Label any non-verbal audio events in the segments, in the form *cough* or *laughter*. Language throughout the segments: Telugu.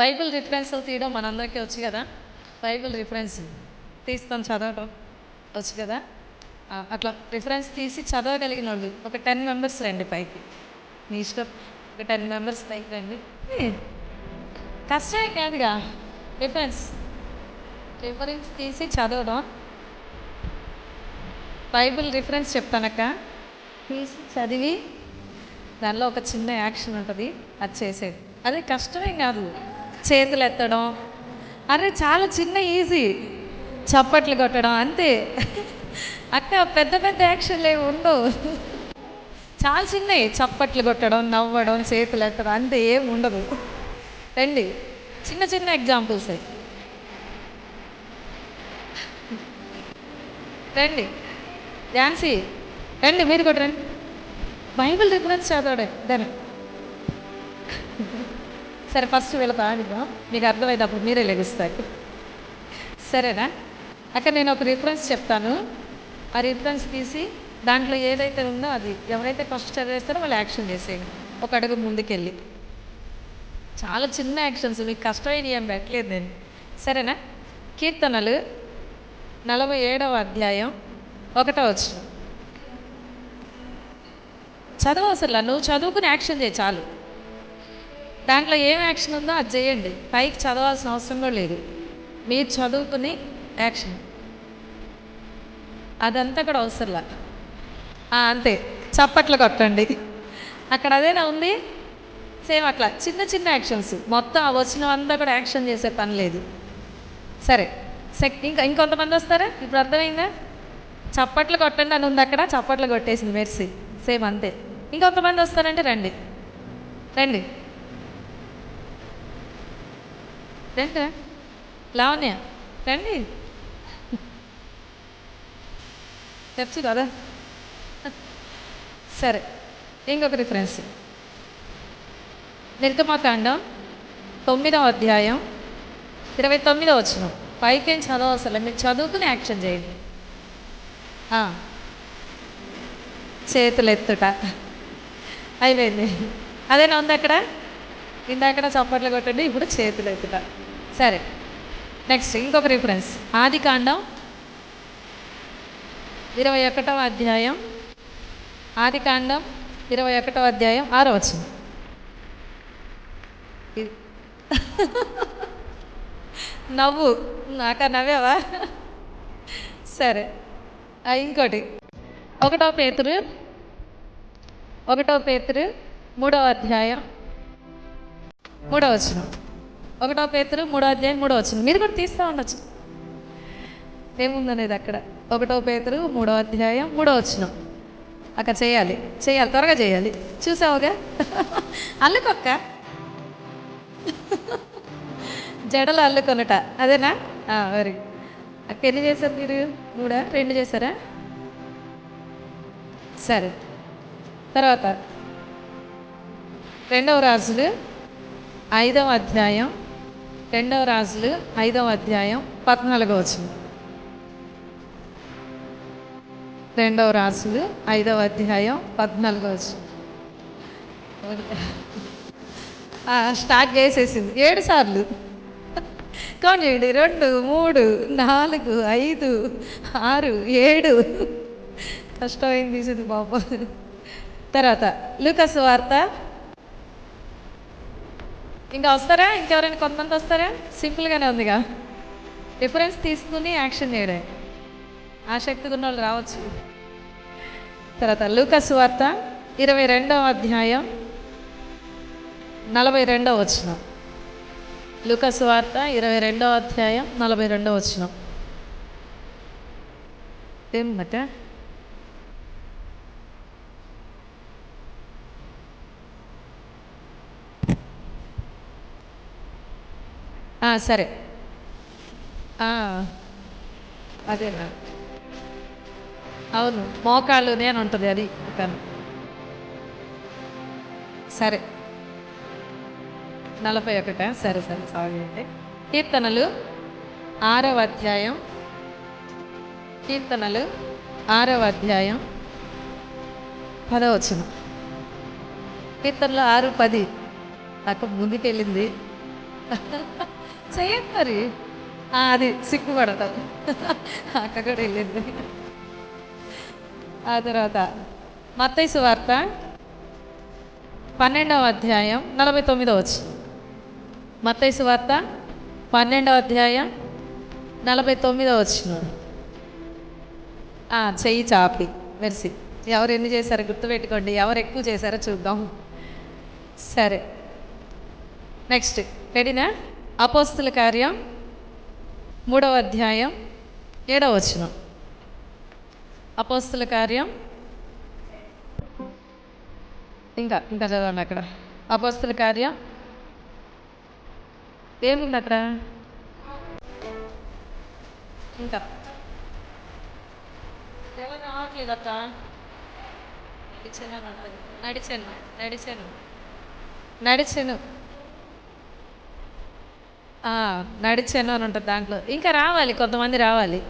బైబిల్ రిఫరెన్స్ తీయడం మనందరికీ వచ్చు కదా? Bible reference. తీస్తాం చదవటం వచ్చు కదా? అట్లా రిఫరెన్స్ తీసి చదవగలిగిన వాళ్ళు ఒక టెన్ మెంబర్స్ రండి పైకి. మీ ఇష్టం. ఒక టెన్ మెంబర్స్ పైకి రండి. కష్టమే కాదుగా. రిఫరెన్స్. రిఫరెన్స్ తీసి చదవడం. బైబిల్ రిఫరెన్స్ చెప్తానక్క. తీసి చదివి దానిలో ఒక చిన్న యాక్షన్ ఉంటుంది. అది చేసేది. అది కష్టమే కాదు. చేతులు ఎత్తడం అరే చాలా చిన్న ఈజీ. చప్పట్లు కొట్టడం అంతే. అంటే పెద్ద పెద్ద యాక్షన్లు ఏమి ఉండవు. చాలా చిన్నవి. చప్పట్లు కొట్టడం నవ్వడం చేతులు ఎత్తడం అంతే ఏం ఉండదు. రండి. చిన్న చిన్న ఎగ్జాంపుల్స్ అవి రండి. ఝాన్సీ రండి మీరు కూడా రండి. బైబిల్ రిఫరెన్స్ చదవడే దాని సరే ఫస్ట్ వీళ్ళతో ఆడిద్దాం మీకు అర్థమైనప్పుడు మీరే లెగిస్తారు. సరేనా? అక్కడ నేను ఒక రిఫరెన్స్ చెప్తాను. ఆ రిఫరెన్స్ తీసి దాంట్లో ఏదైతే ఉందో అది ఎవరైతే ఫస్ట్ చదివేస్తారో వాళ్ళు యాక్షన్ చేసేయండి. ఒక అడుగు ముందుకెళ్ళి. చాలా చిన్న యాక్షన్స్ మీకు కష్టమైన ఏం పెట్టలేదు నేను. సరేనా? కీర్తనలు నలభై ఏడవ అధ్యాయం ఒకటో వచ్చిన చదువు అసలు నువ్వు చదువుకుని యాక్షన్ చేయి చాలు. దాంట్లో ఏం యాక్షన్ ఉందో అది చేయండి. పైకి చదవాల్సిన అవసరం కూడా లేదు. మీరు చదువుకుని యాక్షన్. అదంతా కూడా అవసరంలా. అంతే. చప్పట్లు కొట్టండి. అక్కడ అదేనా ఉంది? సేమ్ అట్లా. చిన్న చిన్న యాక్షన్స్. మొత్తం ఆ వచ్చినవంతా కూడా యాక్షన్ చేసే పని లేదు. సరే. సెక్ ఇంకా ఇంకొంతమంది వస్తారా? ఇప్పుడు అర్థమైందా? చప్పట్లు కొట్టండి అని ఉంది అక్కడ. చప్పట్లు కొట్టేసింది. మెర్సీ. సేమ్ అంతే. ఇంకొంతమంది వస్తారంటే రండి. రండి. రండి. లావణ్య రండి. తెలుసు కదా? సరే ఇంకొక రిఫరెన్స్ నిర్గమకాండం తొమ్మిదవ అధ్యాయం ఇరవై తొమ్మిదో వచ్చిన పైకేం చదవసలే మీరు చదువుకుని యాక్షన్ చేయండి. చేతులు ఎత్తుట అయిపోయింది. అదేనా ఉంది అక్కడ? ఇందాకడ చప్పట్లు కొట్టండి ఇప్పుడు చేతులు ఎత్తుట సరే. నెక్స్ట్ ఇంకొక రిఫరెన్స్ ఆది కాండం ఇరవై ఒకటవ అధ్యాయం. ఆది కాండం ఇరవై ఒకటవ అధ్యాయం ఆరో వచ్చింది *laughs* నవ్వు. నాక నవ్వావా? సరే. ఇంకోటి. ఒకటో పేతురు ఒకటో పేతురు మూడవ అధ్యాయం మూడో వచ్చిన ఒకటో పేతురు మూడో అధ్యాయం మూడో వచ్చింది మీరు కూడా తీస్తూ ఉండొచ్చు. ఏముందనేది అక్కడ? ఒకటో పేతురు మూడో అధ్యాయం మూడో వచ్చిన అక్కడ చేయాలి. చేయాలి. త్వరగా చేయాలి. చూసావుగా? *laughs* అల్లుకొక్క. *laughs* జడలు అల్లుకొనుట. అదేనా? వెరీ అక్క ఎన్ని చేశారు మీరు? మూడా? రెండు చేశారా? సరే. తర్వాత రెండవ రాజులు ఐదవ అధ్యాయం రెండవ రాజులు ఐదవ అధ్యాయం పద్నాలుగో వచనం. రెండవ రాజులు ఐదవ అధ్యాయం పద్నాలుగో వచనం. స్టార్ట్ చేసేసింది. ఏడు సార్లు. కౌంట్ చేయండి. రెండు మూడు నాలుగు ఐదు ఆరు ఏడు. కష్టమైంది తీసింది బాబు. తర్వాత లూకస్ వార్త ఇంకా వస్తారా? ఇంకెవరైనా కొంతమంది వస్తారా? సింపుల్గానే ఉందిగా. రిఫరెన్స్ తీసుకుని యాక్షన్ చేయడం ఆసక్తి ఉన్న వాళ్ళు రావచ్చు. తర్వాత లూకస్ వార్త ఇరవై రెండవ అధ్యాయం నలభై రెండవ వచ్చిన లూకస్ వార్త ఇరవై రెండవ అధ్యాయం నలభై రెండవ వచ్చిన ఏమట సరే. అదేనా? అవును మోకాళ్ళునే అని ఉంటుంది అది సరే. నలభై ఒకట? సరే సరే సారీ అండి. కీర్తనలు ఆరవ అధ్యాయం. కీర్తనలు ఆరవ అధ్యాయం. పదవచనం. కీర్తనలు ఆరు పది. నాకు ముందుకెళ్ళింది. *laughs* చేయండి మరి అది సిగ్గుపడతాం అక్క కూడా వెళ్ళింది. ఆ తర్వాత మత్తైసు వార్త పన్నెండవ అధ్యాయం నలభై తొమ్మిదో వచ్చి మత్తైసు వార్త పన్నెండవ అధ్యాయం నలభై తొమ్మిదో వచ్చిన చెయ్యి చాపి. మెరిసి. ఎవరు ఎన్ని చేశారో గుర్తుపెట్టుకోండి. ఎవరు ఎక్కువ చేశారో చూద్దాం. సరే. నెక్స్ట్. రెడీనా? అపోస్తుల కార్యం మూడవ అధ్యాయం ఏడవ వచనం. అపోస్తుల కార్యం. ఇంకా ఇంకా చదవండి అక్కడ. అపోస్తుల కార్యం. ఏముంది అక్కడ? ఇంకా. ఎవరు రావట్లేదు అక్క నడిచాను నడిచాను. నడిచాను. నడిచాను. నడిచాను అని ఉంటుంది దాంట్లో. ఇంకా రావాలి కొంతమంది రావాలి.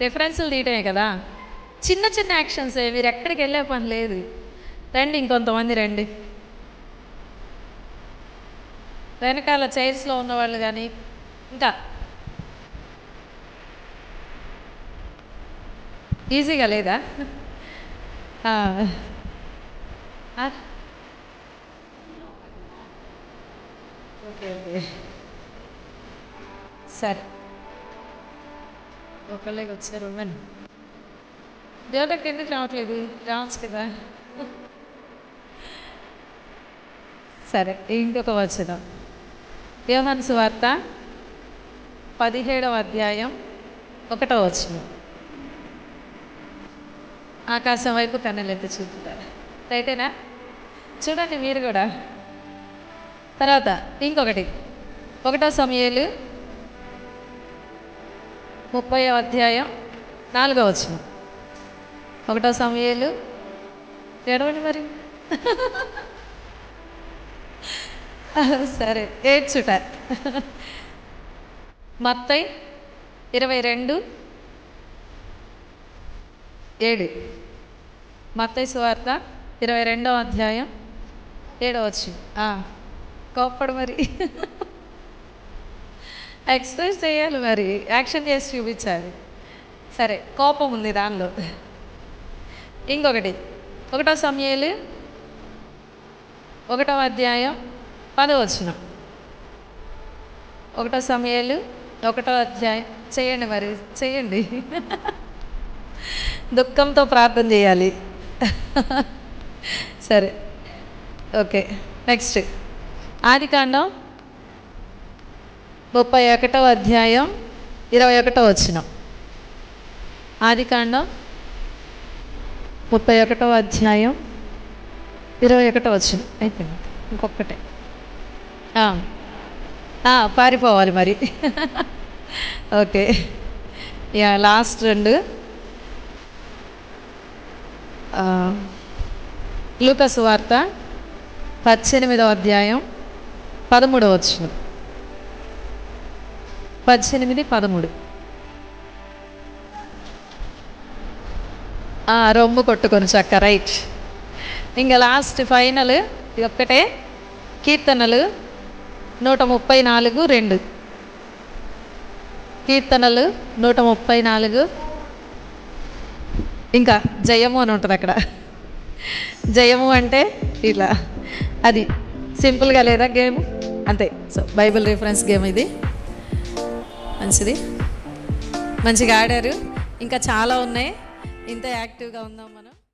రిఫరెన్సులు తీయటమే కదా. చిన్న చిన్న యాక్షన్స్ మీరు ఎక్కడికి వెళ్ళే పని లేదు. రండి ఇంకొంతమంది రండి. వెనకాల చైర్స్లో ఉన్నవాళ్ళు కానీ ఇంకా. ఈజీగా లేదా? Okay okay. సరే. ఒకళ్ళే వచ్చారు ఇవ్వండి. దేవుడికి ఎందుకు రావట్లేదు? రావచ్చు కదా. సరే ఇంకొక వచనం. యోహాను సువార్త పదిహేడవ అధ్యాయం ఒకటో వచనం. ఆకాశం వైపు కన్నులెత్తి చూపుతారు. రైటేనా? చూడండి మీరు కూడా. తర్వాత ఇంకొకటి. ఒకటో సమయాలు ముప్పై అధ్యాయం నాలుగో వచనం. ఒకటో సమయాలు ఏడవండి మరి? *laughs* సరే ఏడ్చుట. మత్తై ఇరవై రెండు ఏడు. మత్తై సువార్త ఇరవై రెండవ అధ్యాయం ఏడవచ్చు వచ్చి కోప్పడు మరి. *laughs* ఎక్స్ప్రెస్ చేయాలి మరి. యాక్షన్ చేసి చూపించాలి. సరే కోపం ఉంది దానిలో. ఇంకొకటి. ఒకటో సమయాలు. ఒకటో అధ్యాయం. పదవచనం ఒకటో సమయాలు. ఒకటో అధ్యాయం. చేయండి మరి. చేయండి. *laughs* దుఃఖంతో ప్రార్థన చేయాలి. *laughs* సరే. ఓకే. నెక్స్ట్. ఆదికాండం ముప్పై ఒకటో అధ్యాయం ఇరవై ఒకటో వచ్చిన ఆదికాండం ముప్పై ఒకటో అధ్యాయం ఇరవై ఒకటో వచ్చిన అయిపోయింది. ఇంకొకటే పారిపోవాలి మరి. *laughs* ఓకే. యా లాస్ట్ రెండు. లూకస్ వార్త పద్దెనిమిదవ అధ్యాయం పదమూడవ వచ్చిన పద్దెనిమిది పదమూడు. రొమ్ము కొట్టుకొని చక్క రైట్. ఇంకా లాస్ట్ ఫైనల్ ఇది ఒక్కటే. కీర్తనలు నూట ముప్పై నాలుగు రెండు. కీర్తనలు నూట ముప్పై నాలుగు. ఇంకా జయము అని ఉంటుంది అక్కడ. జయము అంటే ఇలా. అది సింపుల్గా లేదా గేమ్? అంతే. సో బైబిల్ రిఫరెన్స్ గేమ్ ఇది. మంచిది. మంచిగా ఆడారు. ఇంకా చాలా ఉన్నాయి. ఇంత యాక్టివ్గా ఉందాం మనం.